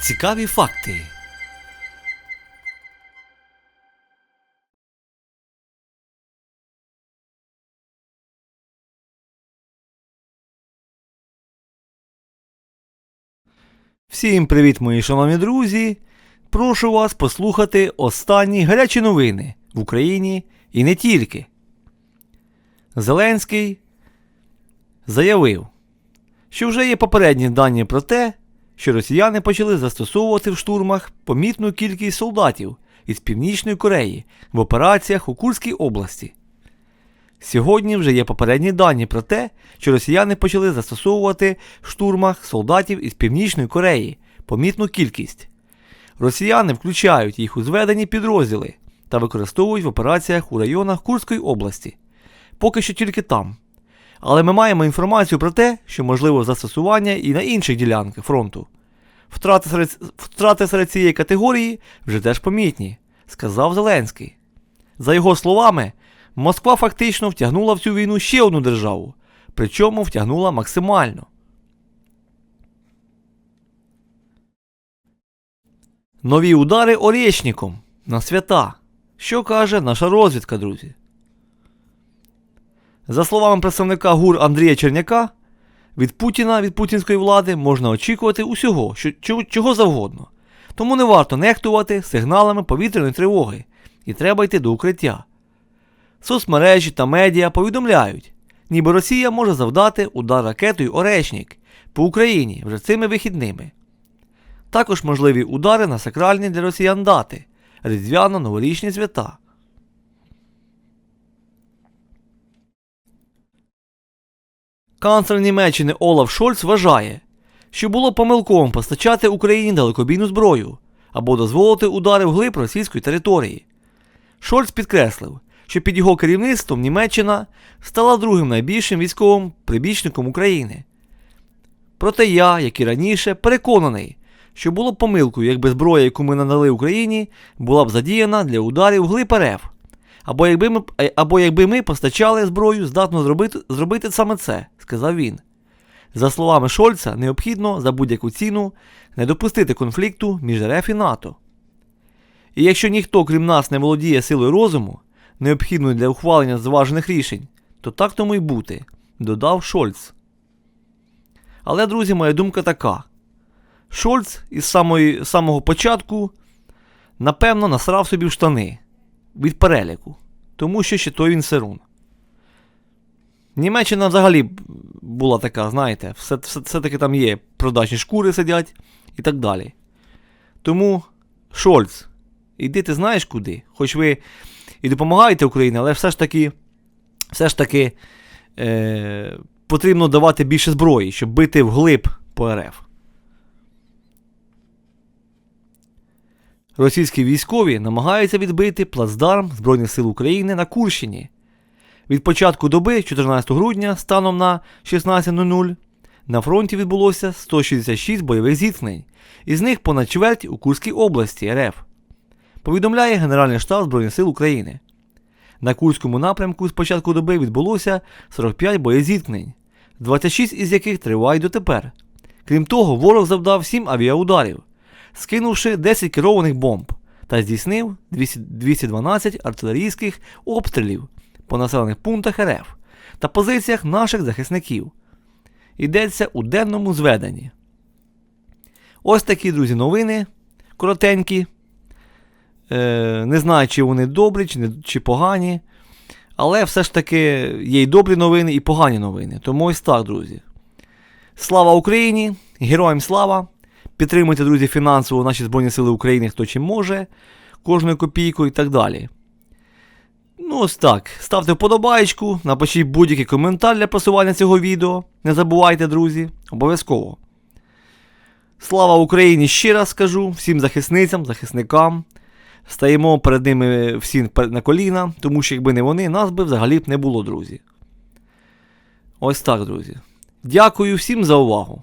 Цікаві факти. Всім привіт, мої шановні друзі! Прошу вас послухати останні гарячі новини в Україні і не тільки. Зеленський заявив, що вже є попередні дані про те, що росіяни почали застосовувати в штурмах помітну кількість солдатів із Північної Кореї в операціях у Курській області. Сьогодні вже є попередні дані про те, що росіяни почали застосовувати в штурмах солдатів із Північної Кореї помітну кількість. Росіяни включають їх у зведені підрозділи та використовують в операціях у районах Курської області. Поки що тільки там. Але ми маємо інформацію про те, що можливо застосування і на інших ділянках фронту. Втрати серед, втрати серед цієї категорії вже теж помітні, сказав Зеленський. За його словами, Москва фактично втягнула в цю війну ще одну державу, причому втягнула максимально. Нові удари Орєчником на свята. Що каже наша розвідка, друзі? За словами представника ГУР Андрія Черняка, від Путіна, від путінської влади можна очікувати усього, що, чого, завгодно. Тому не варто нехтувати сигналами повітряної тривоги і треба йти до укриття. Соцмережі та медіа повідомляють, ніби Росія може завдати удар ракетою Орешнік по Україні вже цими вихідними. Також можливі удари на сакральні для росіян дати різдвяно-новорічні свята. Канцлер Німеччини Олаф Шольц вважає, що було помилковим постачати Україні далекобійну зброю або дозволити удари вглиб російської території. Шольц підкреслив, що під його керівництвом Німеччина стала другим найбільшим військовим прибічником України. Проте я, як і раніше, переконаний, що було помилкою, якби зброя, яку ми надали Україні, була б задіяна для ударів вглиб РФ. Або якби ми, е, або якби ми постачали зброю, здатно зробити, зробити саме це, сказав він. За словами Шольца, необхідно за будь-яку ціну не допустити конфлікту між РФ і НАТО. І якщо ніхто, крім нас, не володіє силою розуму, необхідною для ухвалення зважених рішень, то так тому й бути, додав Шольц. Але, друзі, моя думка така. Шольц із самої, самого початку, напевно, насрав собі в штани від переліку, тому що ще той він сирун. Німеччина взагалі була така, знаєте, все, все, все-таки там є продажні шкури сидять і так далі. Тому, Шольц, іди ти знаєш куди? Хоч ви і допомагаєте Україні, але все ж таки все ж таки е, потрібно давати більше зброї, щоб бити вглиб по РФ. Російські військові намагаються відбити плацдарм Збройних сил України на Курщині. Від початку доби, 14 грудня, станом на 16.00, на фронті відбулося 166 бойових зіткнень, із них понад чверть у Курській області РФ. Повідомляє Генеральний штаб Збройних сил України. На Курському напрямку з початку доби відбулося 45 боєзіткнень, 26 із яких тривають дотепер. Крім того, ворог завдав 7 авіаударів, скинувши 10 керованих бомб та здійснив 200 212 артилерійських обстрілів по населених пунктах РФ та позиціях наших захисників. Йдеться у денному зведенні. Ось такі, друзі, новини коротенькі. Е, Не знаю, чи вони добрі, чи, чи погані. Але все ж таки є і добрі новини, і погані новини. Тому ось так, друзі. Слава Україні! Героям слава! Підтримуйте, друзі, фінансово наші Збройні Сили України, хто чим може, кожною копійкою і так далі. Ну, ось так. Ставте вподобайку, напишіть будь-який коментар для просування цього відео. Не забувайте, друзі, обов'язково. Слава Україні! Ще раз скажу всім захисницям, захисникам. Стаємо перед ними всі на коліна, тому що якби не вони, нас би взагалі б не було, друзі. Ось так, друзі. Дякую всім за увагу.